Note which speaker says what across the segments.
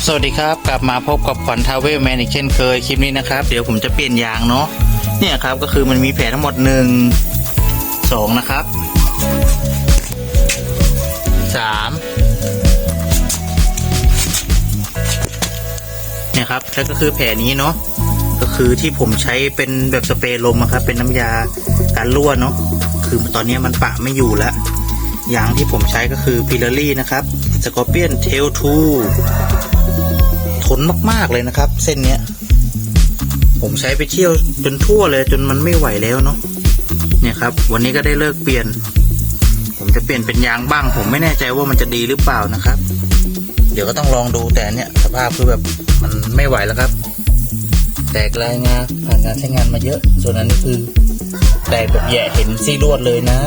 Speaker 1: ับสวัสดีครับ กลับมาพบกับขวัญทาวเวลแมนอีกเช่นเคยคลิปนี้นะครับ เดี๋ยวผมจะเปลี่ยนยางเนาะเนี่ยครับก็คือมันมีแผลทั้งหมดหนึ่งสองนะครับสามเนี่ยครับแล้วก็คือแผลนี้เนาะก็คือที่ผมใช้เป็นแบบสเปรย์ลมครับ เป็นน้ำยาการรั่วเนาะคือตอนนี้มันปะไม่อยู่แล้วยางที่ผมใช้ก็คือพิลารี่นะครับสกอร์เปียนเทลทู นมาก ๆ เลยนะครับ เส้นเนี้ย ผมใช้ไปเที่ยวจนทั่วเลย จนมันไม่ไหวแล้วเนาะเนี่ยครับ วันนี้ก็ได้เลิกเปลี่ยน ผมจะเปลี่ยนเป็นยางบ้าง ผมไม่แน่ใจว่ามันจะดีหรือเปล่านะครับ เดี๋ยวก็ต้องลองดูแต่เนี่ย สภาพคือแบบมันไม่ไหวแล้วครับ แตกลายงาผ่านการใช้งานมาเยอะ ส่วนอันนี้คือแตกแบบแย่เห็นซี่ลวดเลยนะ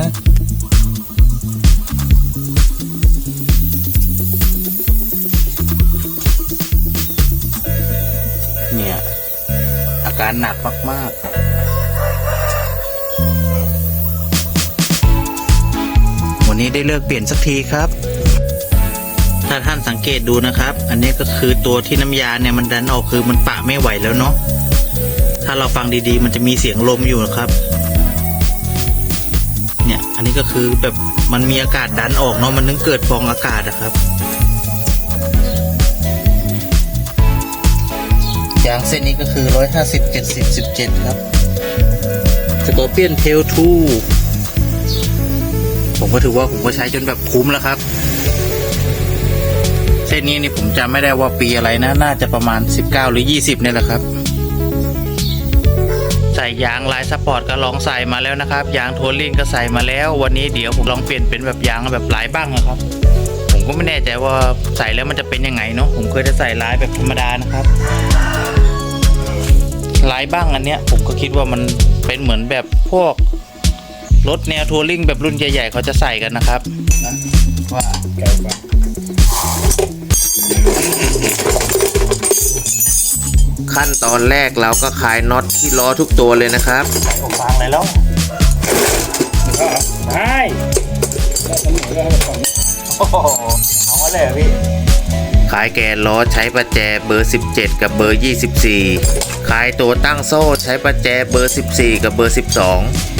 Speaker 1: การหนักมากๆ วันนี้ได้เลิกเปลี่ยนสักทีครับ ถ้าท่านสังเกตดูนะครับ อันนี้ก็คือตัวที่น้ำยาเนี่ยมันดันออกคือมันปะไม่ไหวแล้วเนาะ ถ้าเราฟังดีๆ มันจะมีเสียงลมอยู่นะครับ เนี่ย อันนี้ก็คือแบบมันมีอากาศดันออกเนาะ มันนึงเกิดฟองอากาศนะครับ ยางเส้นนี้ก็คือ 150 70 17 ครับสกอร์เปียนเทลทูผมก็ถือว่าผมก็ใช้จนแบบคุ้มแล้วครับ เส้นนี้นี่ผมจำไม่ได้ว่าปีอะไรนะ น่าจะประมาณ 19 หรือ 20เนี่ยแหละครับ ใส่ยางลายสปอร์ตก็ลองใส่มาแล้วนะครับ ยางทัวริงก็ใส่มาแล้ว วันนี้เดี๋ยวผมลองเปลี่ยนเป็นแบบยางแบบลายบ้างนะครับผมก็ไม่แน่ใจว่าใส่แล้วมันจะเป็นยังไงเนาะผมเคยจะใส่ลายแบบธรรมดานะครับ ลายบ้างอันเนี้ยผมก็คิดว่ามันเป็นเหมือนแบบพวกรถแนวทัวริงแบบรุ่นใหญ่ ๆ เขาจะใส่กันนะครับนะว่า
Speaker 2: ไกลกว่า
Speaker 3: ขั้นตอนแรกเราก็คลายน็อตที่ล้อทุกตัวเลยนะครับ
Speaker 1: ผมฟังเลยแล้ว
Speaker 2: ได้ก็เสมอแล้วของ
Speaker 1: โอ้โหเอามาเลยเหรอพี่
Speaker 3: คลายแกนล้อใช้ประแจเบอร์ 17 กับเบอร์ 24คลายตัวตั้งโซ่ใช้ประแจเบอร์ 14 กับเบอร์ 12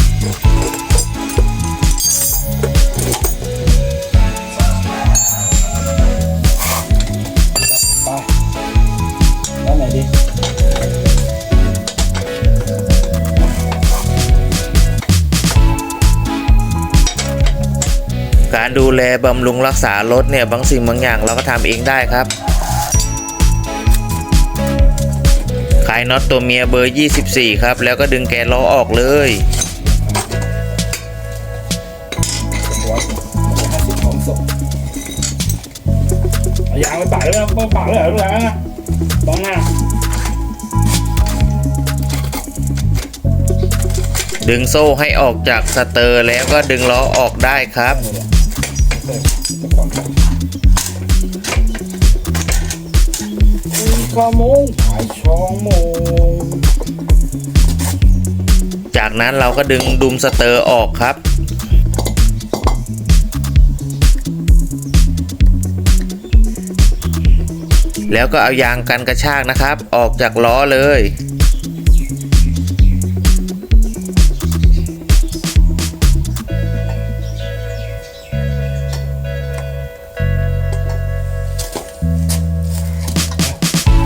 Speaker 3: การดูแลบำรุงรักษารถเนี่ยบางสิ่งบางอย่างเราก็ทำเองได้ครับคลายน็อตตัวเมียเบอร์ 24 ครับ แล้วก็ดึงแกนล้อออกเลย
Speaker 2: อยางไปปากเลยนะไปปากเลยเหรอลูกหลานนะตองหน้า
Speaker 3: ดึงโซ่ให้ออกจากสเตอร์แล้วก็ดึงล้อออกได้ครับ
Speaker 2: เออจะก่อนครับก็โมงถ่ายช่องมง
Speaker 3: จากนั้นเราก็ดึงดุมสเตอร์ออกครับ แล้วก็เอายางกันกระชากนะครับ ออกจากล้อเลย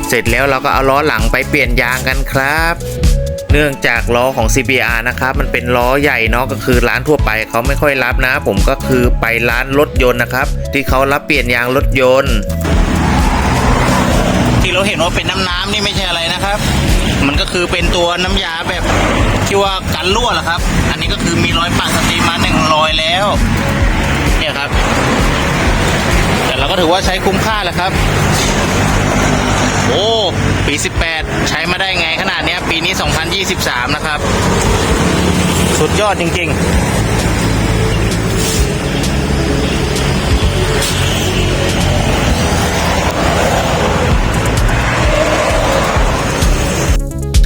Speaker 3: เสร็จแล้วเราก็เอาล้อหลังไปเปลี่ยนยางกันครับ เนื่องจากล้อของ CBR นะครับ มันเป็นล้อใหญ่เนาะก็คือร้านทั่วไปเขาไม่ค่อยรับนะ ผมก็คือไปร้านรถยนต์นะครับ ที่เขารับเปลี่ยนยางรถยนต์
Speaker 1: ที่เราเห็นว่าเป็นน้ำน้ำนี่ไม่ใช่อะไรนะครับ มันก็คือเป็นตัวน้ำยาแบบที่ว่ากันรั่วแหละครับ อันนี้ก็คือมีรอยปากสตรีมมาหนึ่งรอยแล้ว เนี่ยครับ แต่เราก็ถือว่าใช้คุ้มค่าแหละครับ โอ้ปี 18 ใช้มาได้ไงขนาดเนี้ยปีนี้ 2023 นะครับ สุดยอดจริง ๆ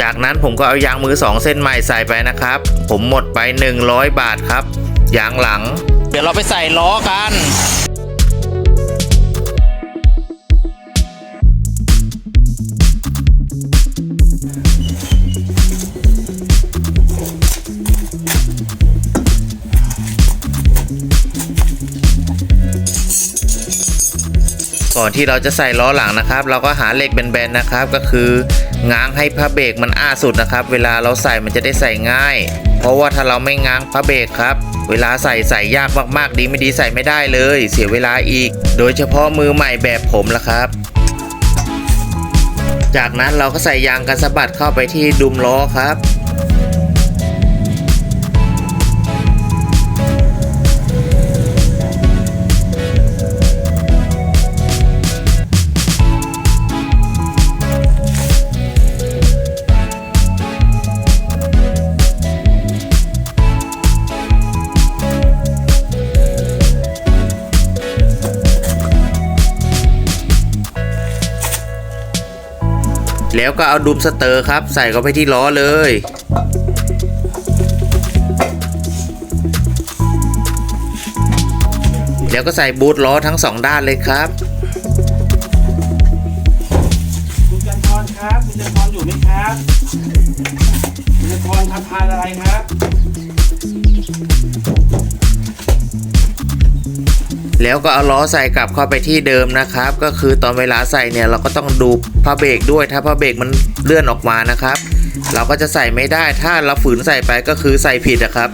Speaker 3: จากนั้นผมก็เอายางมือสองเส้นใหม่ใส่ไปนะครับ ผมหมดไป 100 บาทครับ ยางหลัง
Speaker 1: เดี๋ยวเราไปใส่ล้อกัน ก่อนที่เราจะใส่ล้อหลังนะครับ เราก็หาเหล็กแบนๆนะครับ ก็คือง้างให้ผ้าเบรกมันอ้าสุดนะครับ เวลาเราใส่มันจะได้ใส่ง่าย เพราะว่าถ้าเราไม่ง้างผ้าเบรกครับ เวลาใส่ใส่ยากมากๆดีไม่ดีใส่ไม่ได้เลย เสียเวลาอีก โดยเฉพาะมือใหม่แบบผมละครับ จากนั้นเราก็ใส่ยางกันสะบัดเข้าไปที่ดุมล้อครับ แล้วก็เอาดูมสเตอร์ครับ ใส่เข้าไปที่ล้อเลย แล้วก็ใส่บูทล้อทั้งสองด้านเลยครับ
Speaker 2: คุณจันทรครับคุณจันทรอยู่ไหมครับคุณจันทรทำพานอะไรครับ
Speaker 1: แล้วก็เอาล้อใส่กลับเข้าไปที่เดิมนะครับ ก็คือตอนเวลาใส่เนี่ยเราก็ต้องดูผ้าเบรกด้วย ถ้าผ้าเบรกมันเลื่อนออกมานะครับ เราก็จะใส่ไม่ได้ ถ้าเราฝืนใส่ไปก็คือใส่ผิดนะครับ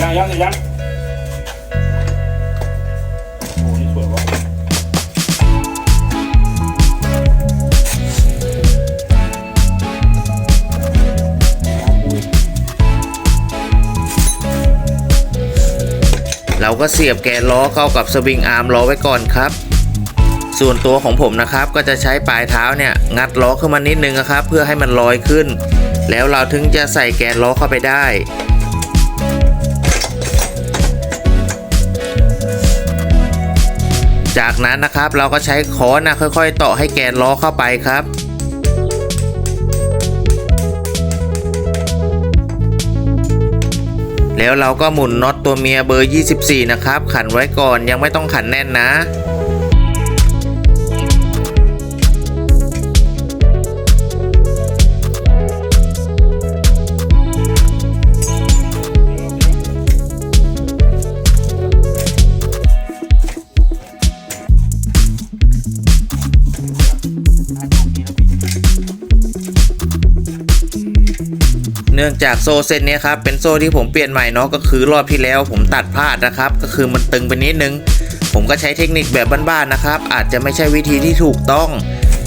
Speaker 2: ยังยังยัง
Speaker 1: เราก็เสียบแกนล้อเข้ากับสวิงอาร์มล้อไว้ก่อนครับ ส่วนตัวของผมนะครับก็จะใช้ปลายเท้าเนี่ยงัดล้อขึ้นมานิดนึงนะครับ เพื่อให้มันลอยขึ้น แล้วเราถึงจะใส่แกนล้อเข้าไปได้จากนั้นนะครับเราก็ใช้ค้อนนะค่อย ๆ ต่อให้แกนล้อเข้าไปครับ แล้วเราก็หมุนน็อตตัวเมียเบอร์ 24 นะครับ ขันไว้ก่อนยังไม่ต้องขันแน่นนะ เนื่องจากโซ่เส้นนี้ครับเป็นโซ่ที่ผมเปลี่ยนใหม่เนาะก็คือรอบที่แล้วผมตัดพลาดนะครับ ก็คือมันตึงไปนิดนึง ผมก็ใช้เทคนิคแบบบ้านๆนะครับ อาจจะไม่ใช่วิธีที่ถูกต้อง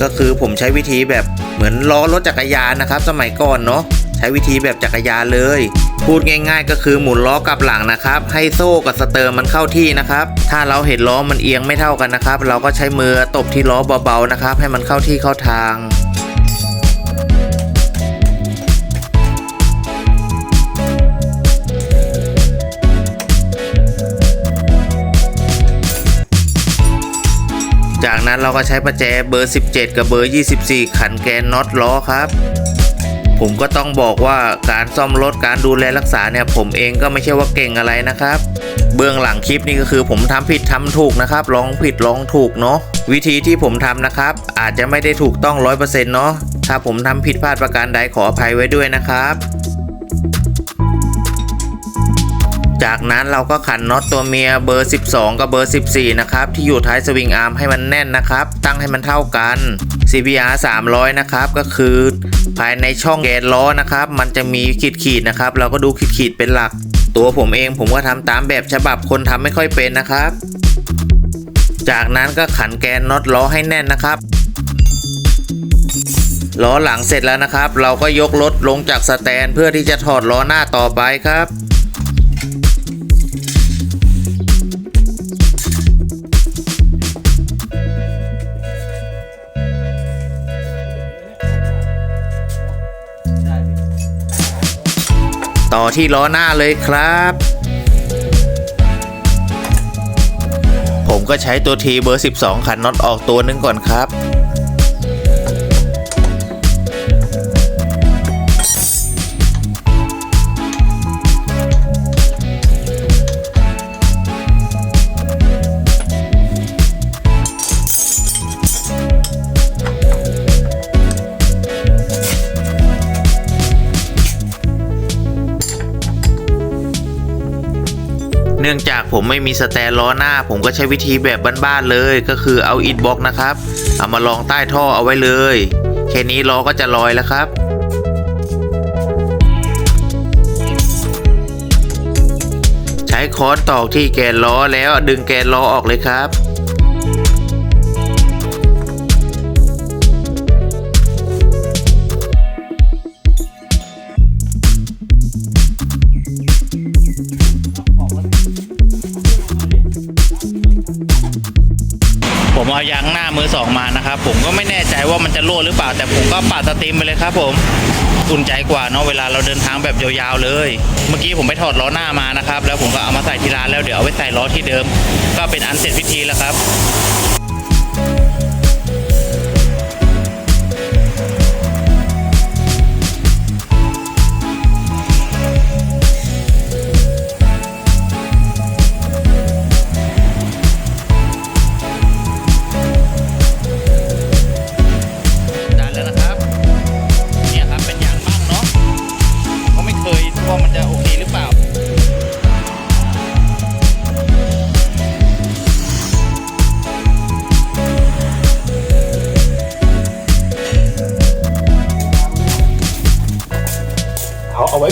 Speaker 1: ก็คือผมใช้วิธีแบบเหมือนล้อรถจักรยานนะครับ สมัยก่อนเนาะใช้วิธีแบบจักรยานเลย พูดง่าย ๆ ก็คือหมุนล้อกลับหลังนะครับ ให้โซ่กับสเตอร์มันเข้าที่นะครับ ถ้าเราเห็นล้อมันเอียงไม่เท่ากันนะครับ เราก็ใช้มือตบที่ล้อเบาๆนะครับ ให้มันเข้าที่เข้าทาง นั้นเราก็ใช้ประแจเบอร์ 17 กับเบอร์ 24 ขันแกนน็อตล้อครับผมก็ต้องบอกว่าการซ่อมรถการดูแลรักษาเนี่ยผมเองก็ไม่ใช่ว่าเก่งอะไรนะครับ เบื้องหลังคลิปนี่ก็คือผมทำผิดทำถูกนะครับลองผิดลองถูกเนาะวิธีที่ผมทำนะครับ อาจจะไม่ได้ถูกต้อง 100%เนาะถ้าผมทำผิดพลาดประการใดขออภัยไว้ด้วยนะครับ จากนั้นเราก็ขันน็อตตัวเมียเบอร์ 12 กับเบอร์ 14 นะครับ ที่อยู่ท้ายสวิงอาร์มให้มันแน่นนะครับ ตั้งให้มันเท่ากัน CBR 300 นะครับ ก็คือภายในช่องแกนล้อนะครับ มันจะมีขีดขีดนะครับ เราก็ดูขีดขีดเป็นหลัก ตัวผมเองผมก็ทำตามแบบฉบับคนทำไม่ค่อยเป็นนะครับ จากนั้นก็ขันแกนน็อตล้อให้แน่นนะครับล้อหลังเสร็จแล้วนะครับ เราก็ยกรถลงจากสแตนเพื่อที่จะถอดล้อหน้าต่อไปครับ ต่อที่ล้อหน้าเลยครับ ผมก็ใช้ตัวทีเบอร์ 12 ขันน็อตออกตัวหนึงก่อนครับ เนื่องจากผมไม่มีสแตนล้อหน้า ผมก็ใช้วิธีแบบบ้านๆเลย ก็คือเอาอินบ็อกนะครับ เอามาลองใต้ท่อเอาไว้เลย แค่นี้ล้อก็จะลอยแล้วครับใช้ค้อนตอกที่แกนล้อแล้วดึงแกนล้อออกเลยครับ
Speaker 4: ผมเอายางหน้ามือสองมานะครับ ผมก็ไม่แน่ใจว่ามันจะรั่วหรือเปล่า แต่ผมก็ปาดสตรีมไปเลยครับ ผมอุ่นใจกว่าเนาะเวลาเราเดินทางแบบยาวๆเลย เมื่อกี้ผมไปถอดล้อหน้ามานะครับ แล้วผมก็เอามาใส่ที่ร้านแล้วเดี๋ยวเอาไปใส่ล้อที่เดิม ก็เป็นอันเสร็จพิธีแล้วครับ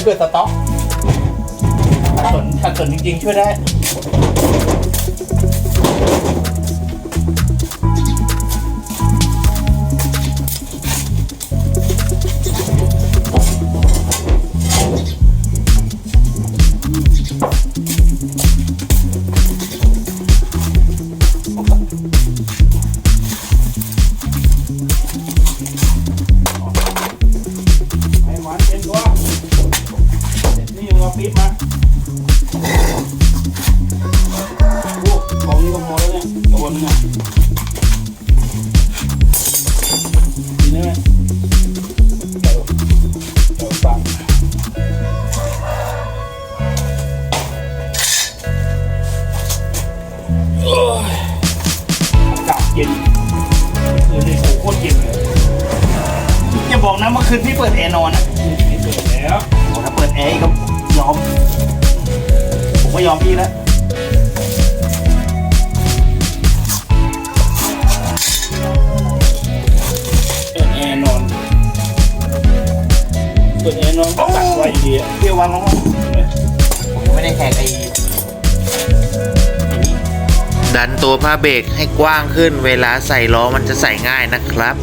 Speaker 4: เพื่อสต็อกถ้าสนถ้าสนจริงๆช่วยได้
Speaker 2: เย็นคืนนี้โอ้โหโคตรเย็นเลย
Speaker 4: อย่าบอกนะเมื่อคืนพี่เปิดแอร์นอนอะ
Speaker 2: นี่เปิดแล้ว
Speaker 4: โอ้ถ้าเปิดแอร์อีกก็ยอม ผมก็ยอมพี่แล้ว
Speaker 2: เปิดแอร์นอน เปิดแอร์นอนก็ตัดไว้อยู่ดีอะ
Speaker 4: เที่ยววันลงผมยังไม่ได้แขกไอ้
Speaker 1: ดันตัวผ้าเบรกให้กว้างขึ้น เวลาใส่ล้อมันจะใส่ง่ายนะครับ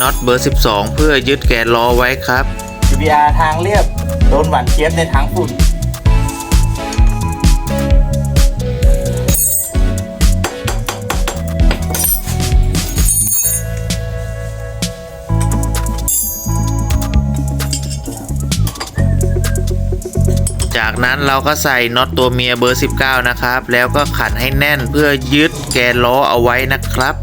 Speaker 2: น็
Speaker 4: อ
Speaker 1: ตเบอร์ 12 เพื่อยึดแกนล้อไว้ครับ
Speaker 4: CBR ทางเรียบโดนหวานเจี๊ยบในทางฝุ่น
Speaker 1: จากนั้นเราก็ใส่น็อตตัวเมียเบอร์ 19 นะครับ แล้วก็ขันให้แน่นเพื่อยึดแกนล้อเอาไว้นะครับ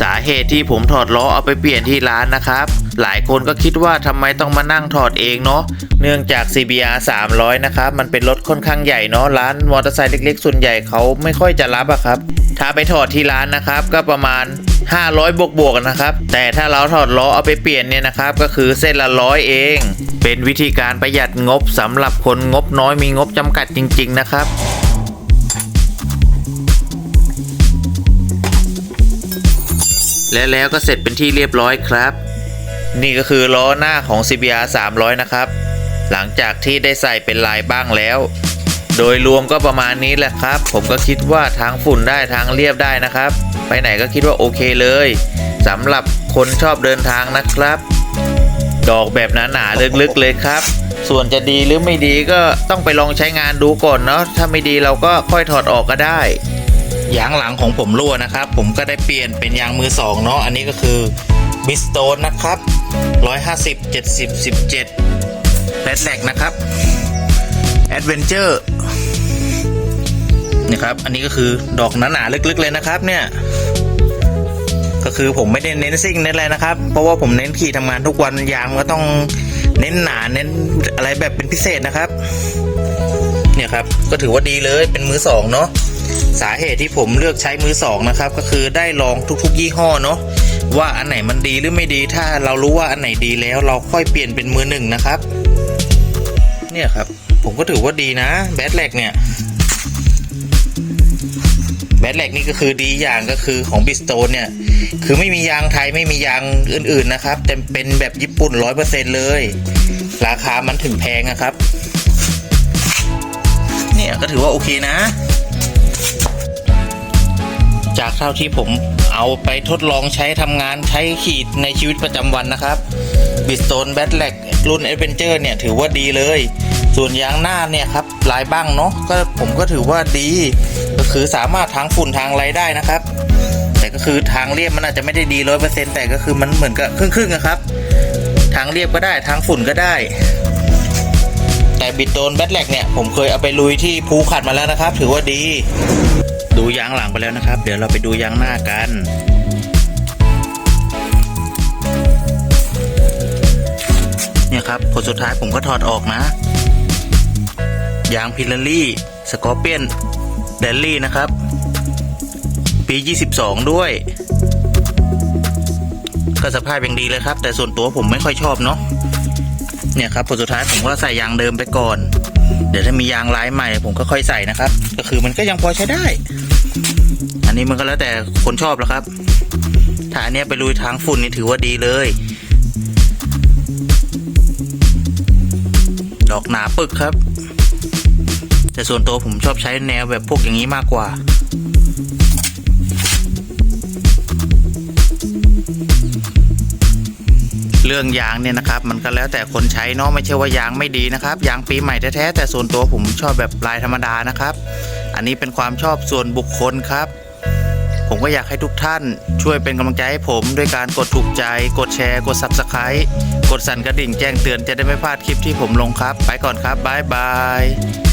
Speaker 1: สาเหตุที่ผมถอดล้อเอาไปเปลี่ยนที่ร้านนะครับ หลายคนก็คิดว่าทำไมต้องมานั่งถอดเองเนาะเนื่องจาก CBR 300 นะครับมันเป็นรถค่อนข้างใหญ่เนาะร้านมอเตอร์ไซค์เล็กๆ ส่วนใหญ่เขาไม่ค่อยจะรับอะครับ ถ้าไปถอดที่ร้านนะครับ ก็ประมาณ 500 บวกบวกๆนะครับ แต่ถ้าเราถอดล้อเอาไปเปลี่ยนเนี่ยนะครับ ก็คือเส้นละร้อยเอง เป็นวิธีการประหยัดงบสำหรับคนงบน้อยมีงบจำกัดจริง ๆ นะครับ
Speaker 5: และแล้วก็เสร็จเป็นที่เรียบร้อยครับ นี่ก็คือล้อหน้าของ CBR 300 นะครับ หลังจากที่ได้ใส่เป็นลายบ้างแล้ว โดยรวมก็ประมาณนี้แหละครับ ผมก็คิดว่าทางฝุ่นได้ทางเรียบได้นะครับ ไปไหนก็คิดว่าโอเคเลยสำหรับคนชอบเดินทางนะครับ ดอกแบบหนาๆลึกๆเลยครับ ส่วนจะดีหรือไม่ดีก็ต้องไปลองใช้งานดูก่อนเนาะถ้าไม่ดีเราก็ค่อยถอดออกก็ได้
Speaker 1: ยางหลังของผมรั่วนะครับ ผมก็ได้เปลี่ยนเป็นยางมือสองเนาะอันนี้ก็คือบิสโตนนะครับ150 70 17แรดแลกนะครับแอดเวนเจอร์นี่ครับ อันนี้ก็คือดอกหนาๆลึกๆเลยนะครับเนี่ย ก็คือผมไม่ได้เน้นซิ่งเน้นอะไรนะครับ เพราะว่าผมเน้นขี่ทำงานทุกวันยางก็ต้องเน้นหนาเน้นอะไรแบบเป็นพิเศษนะครับ เนี่ยครับ ก็ถือว่าดีเลยเป็นมือสองเนาะ สาเหตุที่ผมเลือกใช้มือสองนะครับก็คือได้ลองทุกๆ ยี่ห้อเนาะว่าอันไหนมันดีหรือไม่ดีถ้าเรารู้ว่าอันไหนดีแล้วเราค่อยเปลี่ยนเป็นมือหนึ่งนะครับ เนี่ยครับ ผมก็ถือว่าดีนะแบทแลกเนี่ยแบทแลกนี่ก็คือดีอย่างก็คือของบิสโตนเนี่ยคือไม่มียางไทยไม่มียางอื่นๆนะครับแต่เป็นแบบญี่ปุ่นร้อยเปอร์เซ็นเลย ราคามันถึงแพงนะครับ เนี่ยก็ถือว่าโอเคนะ จากเท่าที่ผมเอาไปทดลองใช้ทำงานใช้ขีดในชีวิตประจำวันนะครับบิสโตนแบทแลกรุ่น a อ v e n เจอร์เนี่ยถือว่าดีเลย ส่วนยางหน้าเนี่ยครับลายบ้างเนาะก็ผมก็ถือว่าดี ก็คือสามารถทางฝุ่นทางไรได้นะครับ แต่ก็คือทางเรียบมันอาจจะไม่ได้ดีร้อยเปอร์เซ็นต์แต่ก็คือมันเหมือนกับครึ่งๆนะครับ ทางเรียบก็ได้ทางฝุ่นก็ได้แต่บิดโตนแบทแลกเนี่ย ผมเคยเอาไปลุยที่ภูขัดมาแล้วนะครับ ถือว่าดี ดูยางหลังไปแล้วนะครับ เดี๋ยวเราไปดูยางหน้ากันเนี่ยครับผลสุดท้ายผมก็ถอดออกนะ ยางพิลลารี่สกอร์เปียนเดลลี่นะครับ ปี 22 ด้วย ก็สภาพยังดีเลยครับ แต่ส่วนตัวผมไม่ค่อยชอบเนาะเนี่ยครับผลสุดท้ายผมก็ใส่ยางเดิมไปก่อน เดี๋ยวถ้ามียางลายใหม่ผมก็ค่อยใส่นะครับ ก็คือมันก็ยังพอใช้ได้ นี้มันก็แล้วแต่คนชอบแล้วครับ ถ้าอันนี้ไปลุยทางฝุ่นนี่ถือว่าดีเลย ดอกหนาปึกครับ แต่ส่วนตัวผมชอบใช้แนวแบบพวกอย่างนี้มากกว่าเรื่องยางเนี่ยนะครับมันก็แล้วแต่คนใช้เนาะไม่ใช่ว่ายางไม่ดีนะครับยางปีใหม่แท้ๆแต่ส่วนตัวผมชอบแบบลายธรรมดานะครับ อันนี้เป็นความชอบส่วนบุคคลครับ ผมก็อยากให้ทุกท่านช่วยเป็นกำลังใจให้ผมด้วยการกดถูกใจ กดแชร์ กด Subscribe กดสั่นกระดิ่งแจ้งเตือนจะได้ไม่พลาดคลิปที่ผมลงครับ ไปก่อนครับบ๊ายบาย